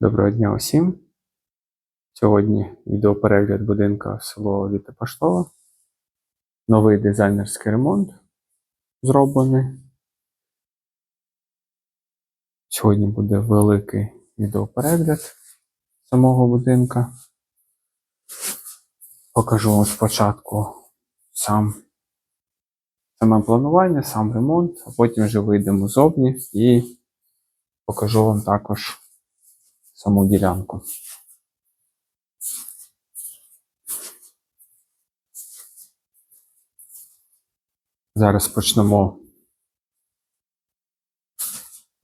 Доброго дня усім. Сьогодні відеоперегляд будинка село Віта Паштова. Новий дизайнерський ремонт зроблений. Сьогодні буде великий відеоперегляд самого будинка. Покажу вам спочатку сам, саме планування, сам ремонт, а потім вже вийдемо зовні і покажу вам також саму ділянку. Зараз почнемо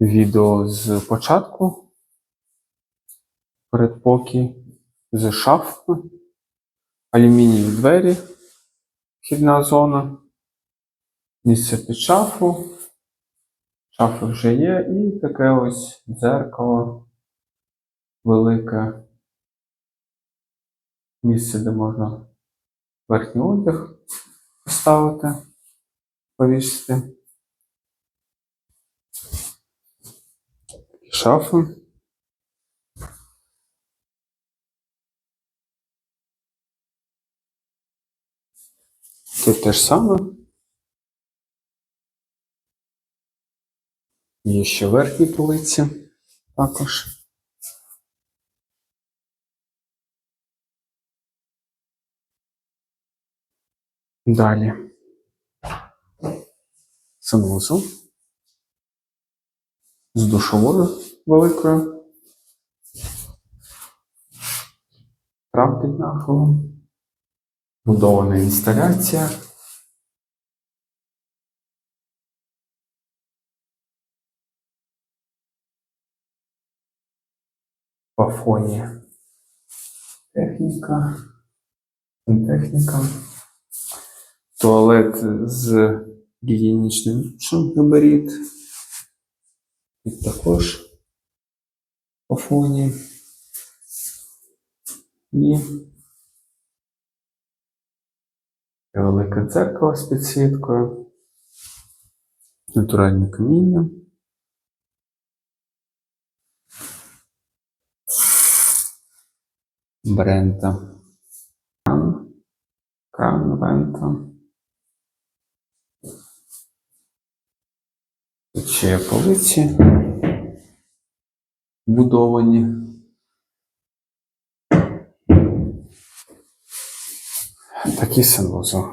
відео з початку. Передпокій з шафи, алюмінієві двері, вхідна зона, місце під шафу. Шафи вже є, і таке ось дзеркало велике місце, де можна верхній одяг поставити, повісити. Шафи. Тут те ж саме. Є ще верхні полиці також. Далі. Санузел. З душовою великою. Трап під нахилом. Будована інсталяція. По фоні техніка. Техніка. Туалет з гігієнічним габарит. І також по фоні. І велике дзеркало з підсвіткою. Натуральне каміння. Брента. Кран. Кран вента. Тут ще є полиці будовані. Такий санвузол.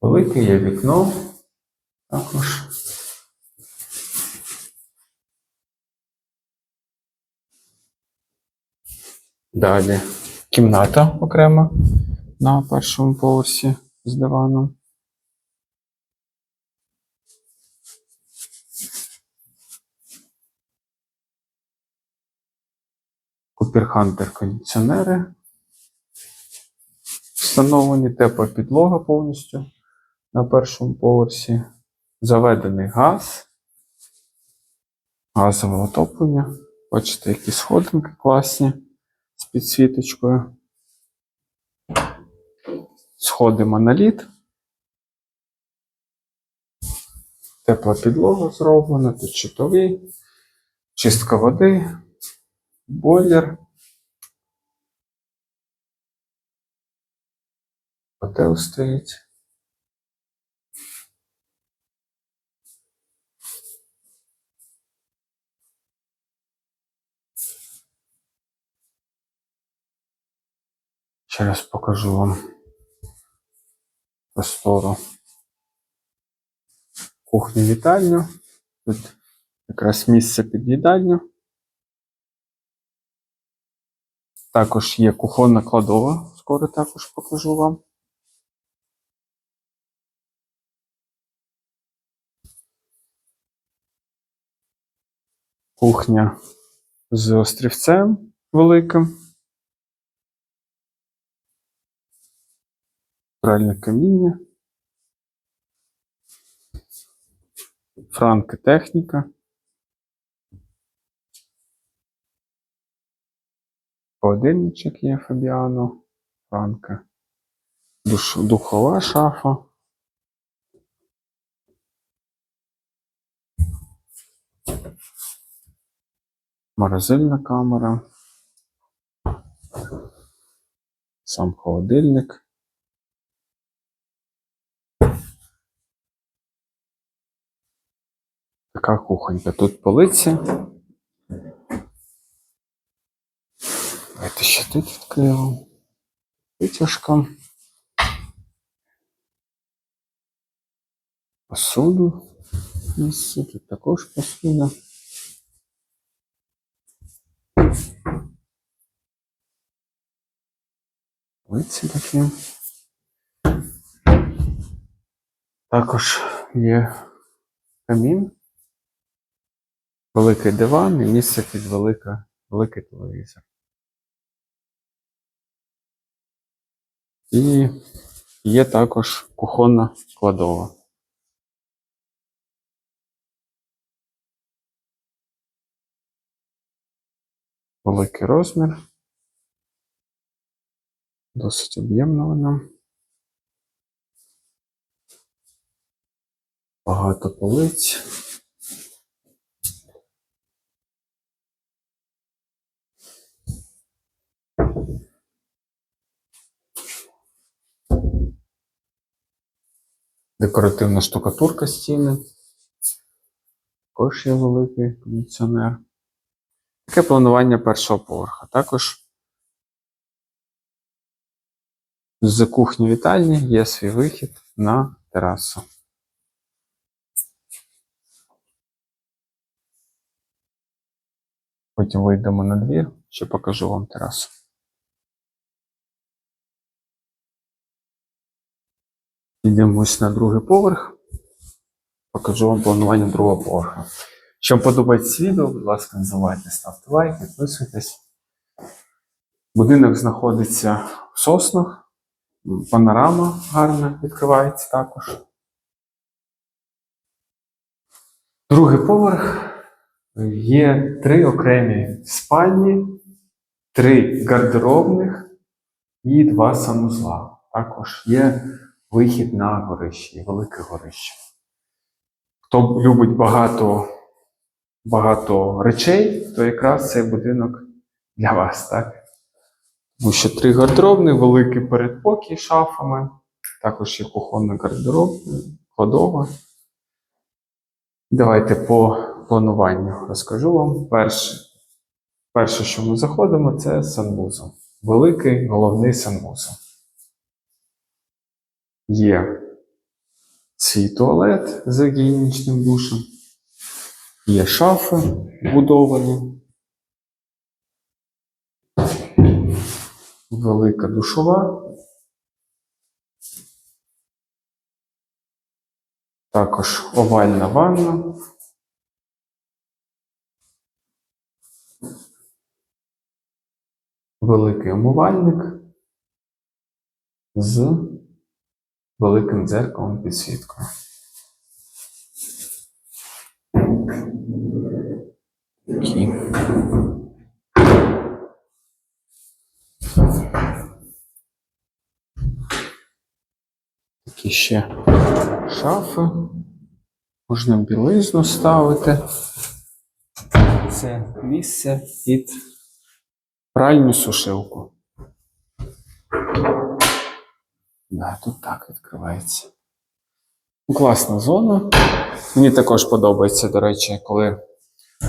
Велике є вікно також. Далі кімната окрема на першому поверсі з диваном. Куперхантер кондиціонери. Встановлені тепла підлога повністю на першому поверсі. Заведений газ. Газове отоплення. Бачите, які сходинки класні з підсвіточкою. Сходи моноліт. Тепла підлога зроблена, тут щитовий, чистка води, бойлер. Котел стоїть. Ще раз покажу вам простору кухню вітальню. Тут якраз місце під їдальню. Також є кухонна кладова, скоро також покажу вам. Кухня з острівцем великим. Пральне каміння. Франки техніка. Холодильничок є Фабіано. Франка. Душ, духова шафа. Морозильна камера. Сам холодильник. Така кухонька. Тут полиці. Давайте ще тут відкриємо. Витяжка. Посуду. Місце. Тут також посуда. Полиці такі. Також є камін. Великий диван і місце під велика, великий телевізор. І є також кухонна кладова. Великий розмір. Досить об'ємна вона. Багато полиць. Декоративна штукатурка стіни. Також є великий кондиціонер. Таке планування першого поверха. Також з кухні вітальні є свій вихід на терасу. Потім вийдемо на двір, ще покажу вам терасу. Йдемо ось на другий поверх. Покажу вам планування другого поверха. Якщо вам подобається відео, будь ласка, не забувайте ставте лайк, підписуйтесь. Будинок знаходиться в соснах. Панорама гарна відкривається також. Другий поверх. Є три окремі спальні, три гардеробних і два санузла. Також є вихід на горище, велике горище. Хто любить багато, багато речей, то якраз цей будинок для вас, так? Тому що три гардеробні, великий передпокій шафами, також є кухонна гардероб, кладова. Давайте по плануванню розкажу вам. Перше, перше, що ми заходимо, це санвузол. Великий головний санвузол. Є свій туалет з гігієнічним душем, є шафи вбудовані, велика душова. Також овальна ванна. Великий умивальник з великим дзеркалом підсвіткою. Такі. Такі ще шафи. Можна білизну ставити. Це місце під пральну сушилку. Да, тут так відкривається. Класна зона. Мені також подобається, до речі, коли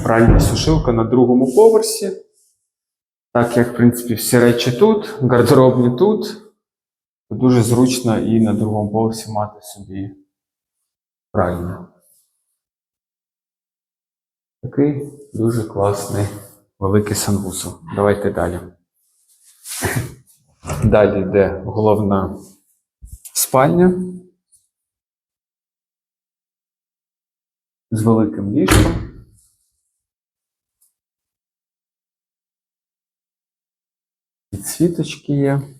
пральна сушилка на другому поверсі. Так як, в принципі, всі речі тут, гардеробні тут, дуже зручно і на другому поверсі мати собі пральню. Такий дуже класний великий санвузол. Давайте далі. Далі йде головна спальня з великим ліжком. Підсвіточки є.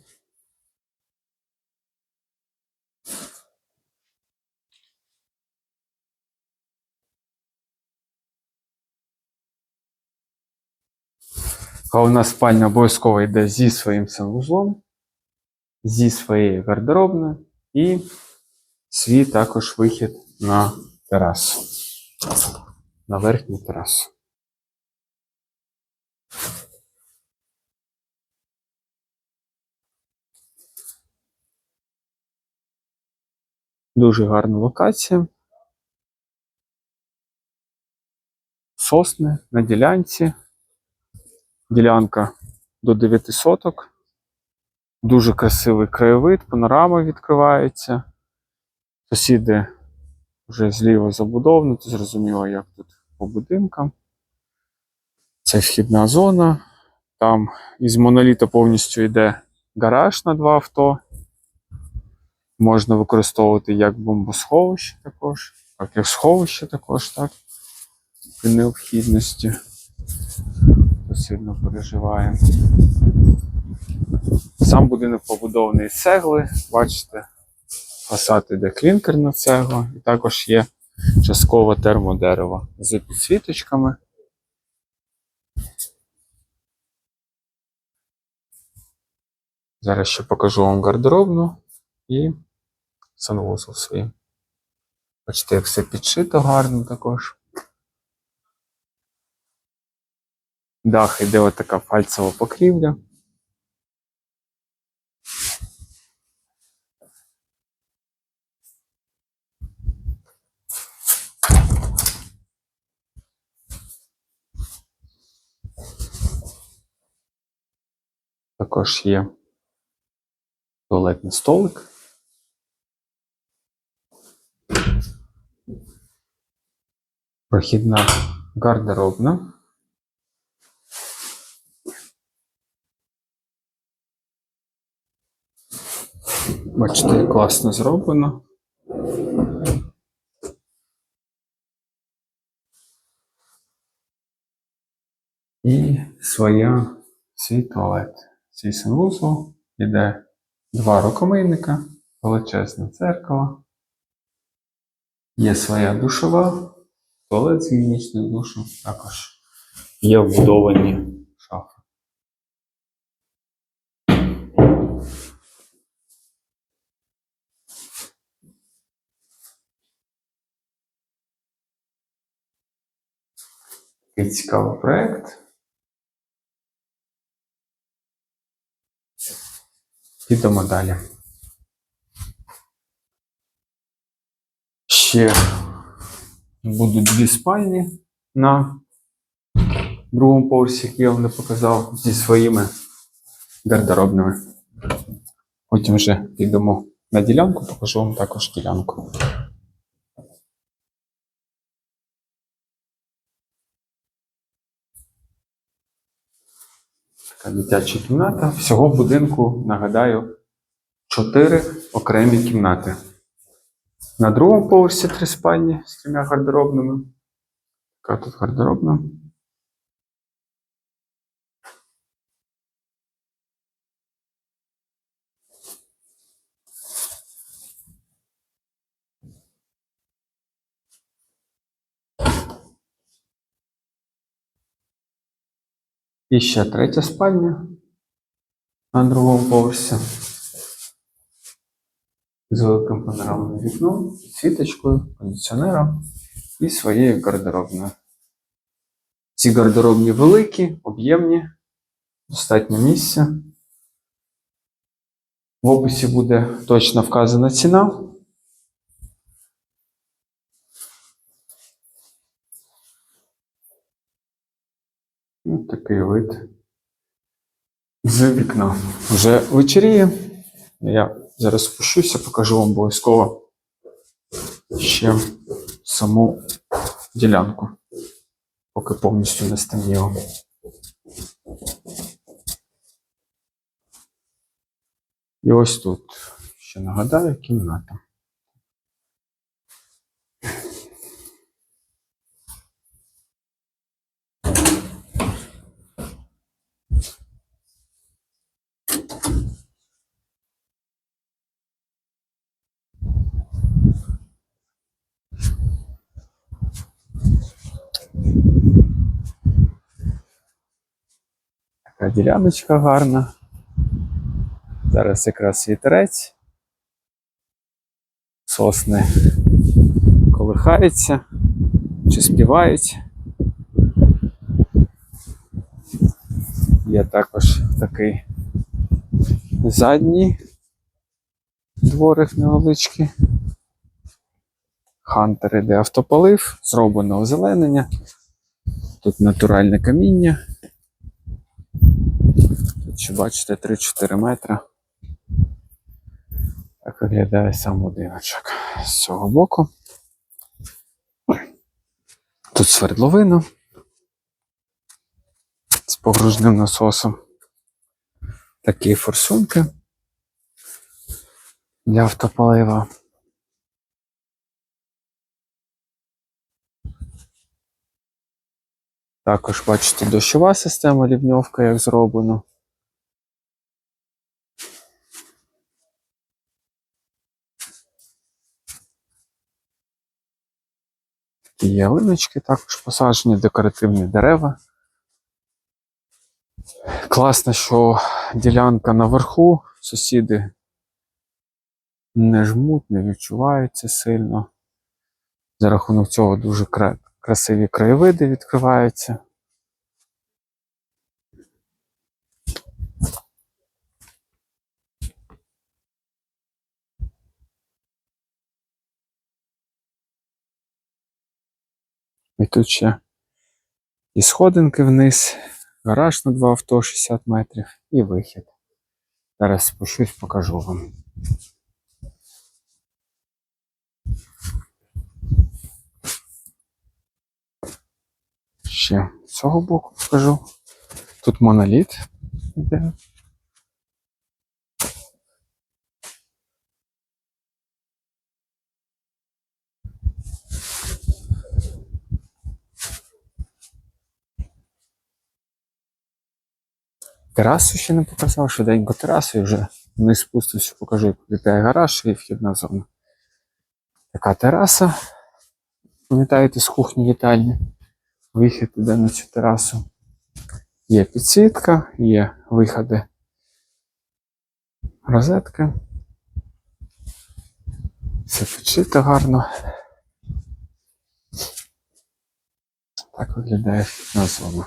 Головна спальня обов'язково йде зі своїм санвузлом, зі своєю гардеробною і свій також вихід на терасу, на верхню терасу. Дуже гарна локація. Сосни на ділянці. Ділянка до 9 соток. Дуже красивий краєвид, панорама відкривається. Сусіди вже зліва забудовнуті, зрозуміло, як тут по будинкам. Це вхідна зона. Там із моноліта повністю йде гараж на два авто. Можна використовувати як бомбосховище також, так як сховище також, так? При необхідності. Хто сильно переживає. Сам будинок побудований з цегли. Бачите, фасад іде клінкерна цегла, і також є частково термодерево з підсвіточками. Зараз ще покажу вам гардеробну і санвузол свій. Бачите, як все підшито гарно також. Дах іде отака фальцева покрівля. Також є туалетний столик. Прохідна гардеробна. Бачите, як класно зроблено. І своя свій туалет. Свій санвузол іде два рукомийника, величезне дзеркало. Є своя душова, туалет з гігієнічним душем, також є вбудовані Такий цікавий проєкт. Підемо далі. Ще будуть дві спальні на другому поверсі, які я вам не показав, зі своїми гардеробними. Потім вже підемо на ділянку, покажу вам також ділянку. Дитяча кімната. Всього в будинку, нагадаю, чотири окремі кімнати. На другому поверсі три спальні з трьома гардеробними. Така тут гардеробна. І ще третя спальня на другому поверсі. З великим панорамним вікном, світочкою, кондиціонером і своєю гардеробною. Ці гардеробні великі, об'ємні, достатньо місця. В описі буде точно вказана ціна. Ось такий вид з вікна. Вже вечеріє. Я зараз спущуся, покажу вам обов'язково ще саму ділянку, поки повністю не стемніло. І ось тут, ще нагадаю, кімната. Така діляночка гарна. Зараз якраз вітерець. Сосни колихаються чи співають. Є також такий задній дворик невеличкий. Хантер іде автополив, зроблено озеленення. Тут натуральне каміння. Ще бачите 3-4 метри. Так виглядає сам будиночок з цього боку. Тут свердловина з погружним насосом. Такі форсунки для автополива. Також бачите дощова система лівньовка, як зроблено. Такі ялиночки також посаджені, декоративні дерева. Класно, що ділянка наверху, сусіди не жмуть, не відчуваються сильно. За рахунок цього дуже красиві краєвиди відкриваються. І тут ще і сходинки вниз, гараж на два авто 60 метрів і вихід. Зараз спущусь, покажу вам. Ще з цього боку покажу. Тут моноліт іде. Терасу ще не показав, швиденько терасу і вже вниз спустився, покажу, як виглядає гараж і вхідна зона. Така тераса. Пам'ятаєте, з кухні вітальні. Вихід іде на цю терасу. Є підсвітка, є виходи розетки. Все підшито гарно. Так виглядає вхідна зона.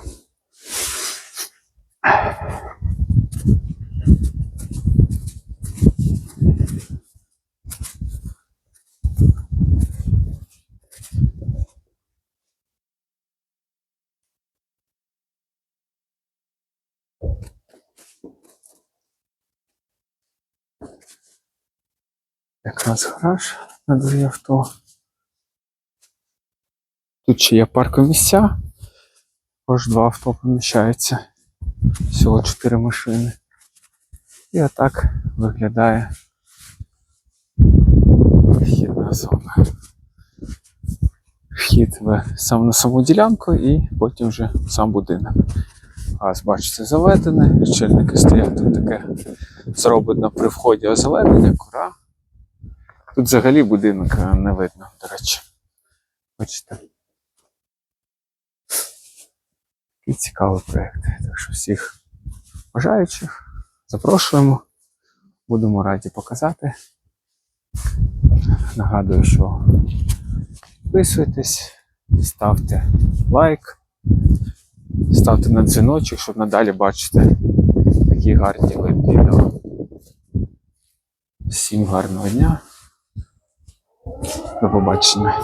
Якраз гараж на дві авто. Тут ще є паркомісця. Також два авто поміщаються. Всього чотири машини. І отак виглядає вхідна зона. Вхід в сам на саму ділянку і потім вже в сам будинок. Газ, бачите, заведене, щільники стоять тут таке зроблено при вході озеленення, кора. Тут взагалі будинок е, не видно, до речі. Бачите. Такий цікавий проєкт. Так що всіх бажаючих запрошуємо. Будемо раді показати. Нагадую, що підписуйтесь, ставте лайк, ставте на дзвіночок, щоб надалі бачити такі гарні відео. Всім гарного дня. До побачення.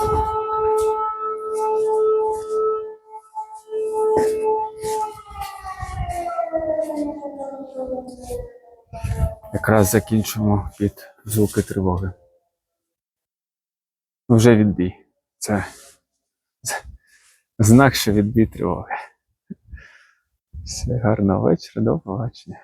Якраз закінчимо під звуки тривоги. Ну, Вже відбій. Це знак, що відбій тривоги. Все, гарного вечора, до побачення.